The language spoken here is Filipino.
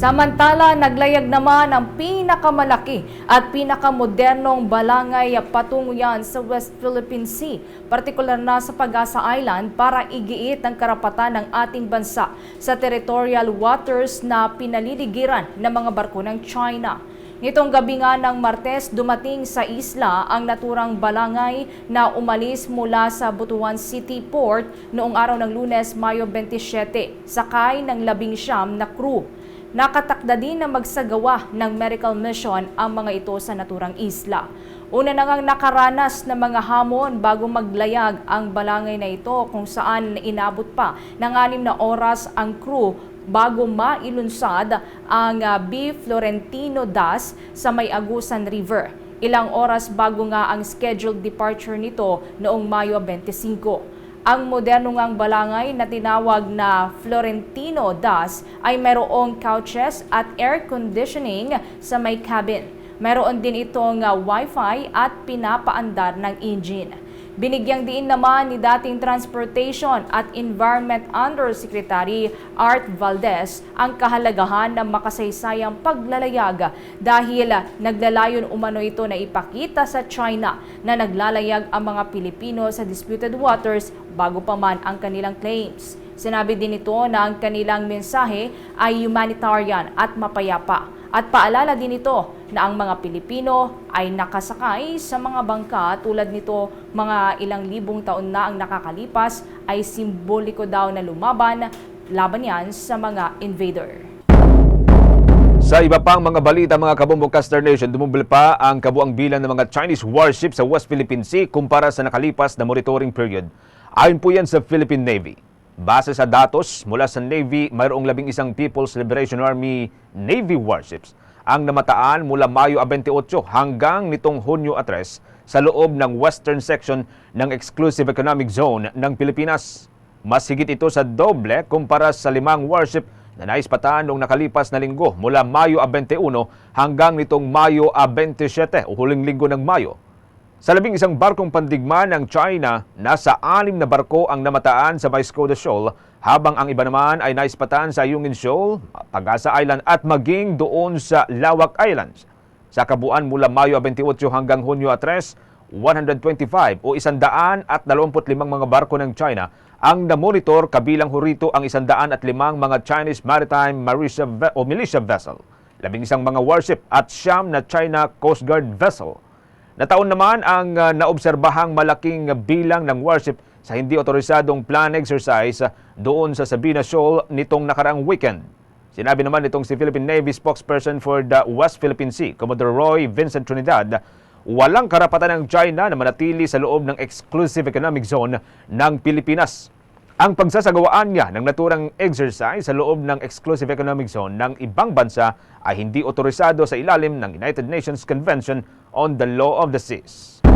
Samantala, naglayag naman ang pinakamalaki at pinakamodernong balangay patungo yan sa West Philippine Sea, partikular na sa Pag-asa Island para igiit ang karapatan ng ating bansa sa territorial waters na pinaliligiran ng mga barko ng China. Nitong gabi nga ng Martes, dumating sa isla ang naturang balangay na umalis mula sa Butuan City Port noong araw ng lunes, Mayo 27, sakay ng labing siyam na crew. Nakatakda din na magsagawa ng medical mission ang mga ito sa naturang isla. Una na ngang nakaranas ng mga hamon bago maglayag ang balangay na ito kung saan inabot pa ng anim na oras ang crew bago mailunsad ang ah, B. Florentino Das sa May Agusan River. Ilang oras bago nga ang scheduled departure nito noong Mayo 25. Ang moderno ngang balangay na tinawag na Florentino Das ay mayroong couches at air conditioning sa may cabin. Mayroon din itong ah, wifi at pinapaandar ng engine. Binigyang diin naman ni dating Transportation at Environment Undersecretary Art Valdez ang kahalagahan ng makasaysayang paglalayag dahil naglalayon umano ito na ipakita sa China na naglalayag ang mga Pilipino sa disputed waters bago pa man ang kanilang claims. Sinabi din ito na ang kanilang mensahe ay humanitarian at mapayapa. At paalala din ito na ang mga Pilipino ay nakasakay sa mga bangka tulad nito mga ilang libong taon na ang nakakalipas ay simboliko daw na lumaban laban yan sa mga invader. Sa iba pang mga balita mga kabumbong Caster Nation, dumubli pa ang kabuang bilang ng mga Chinese warships sa West Philippine Sea kumpara sa nakalipas na monitoring period. Ayon po yan sa Philippine Navy. Base sa datos mula sa Navy, mayroong labing isang People's Liberation Army Navy warships ang namataan mula Mayo 28 hanggang nitong Hunyo 3 sa loob ng western section ng Exclusive Economic Zone ng Pilipinas. Mas higit ito sa doble kumpara sa limang warship na naispatan noong nakalipas na linggo mula Mayo 21 hanggang nitong Mayo 27 o huling linggo ng Mayo. Sa labing isang barkong pandigma ng China, nasa anim na barko ang namataan sa Vizcoda Shoal habang ang iba naman ay naispatan sa Yungin Shoal, Pagasa Island at maging doon sa Lawak Islands. Sa kabuuan mula Mayo 28 hanggang Hunyo 3, 125 o 125 mga barko ng China ang namonitor kabilang hurito ang 105 mga Chinese Maritime ve- o militia vessel, labing isang mga warship at siyam na China Coast Guard vessel. Nataon naman ang uh, naobserbahang malaking bilang ng warship sa hindi otorisadong plan exercise doon sa Sabina Shoal nitong nakaraang weekend. Sinabi naman nitong si Philippine Navy spokesperson for the West Philippine Sea, Commodore Roy Vincent Trinidad, walang karapatan ng China na manatili sa loob ng exclusive economic zone ng Pilipinas. Ang pagsasagawaan niya ng naturang exercise sa loob ng exclusive economic zone ng ibang bansa ay hindi otorisado sa ilalim ng United Nations Convention on the Law of the Seas.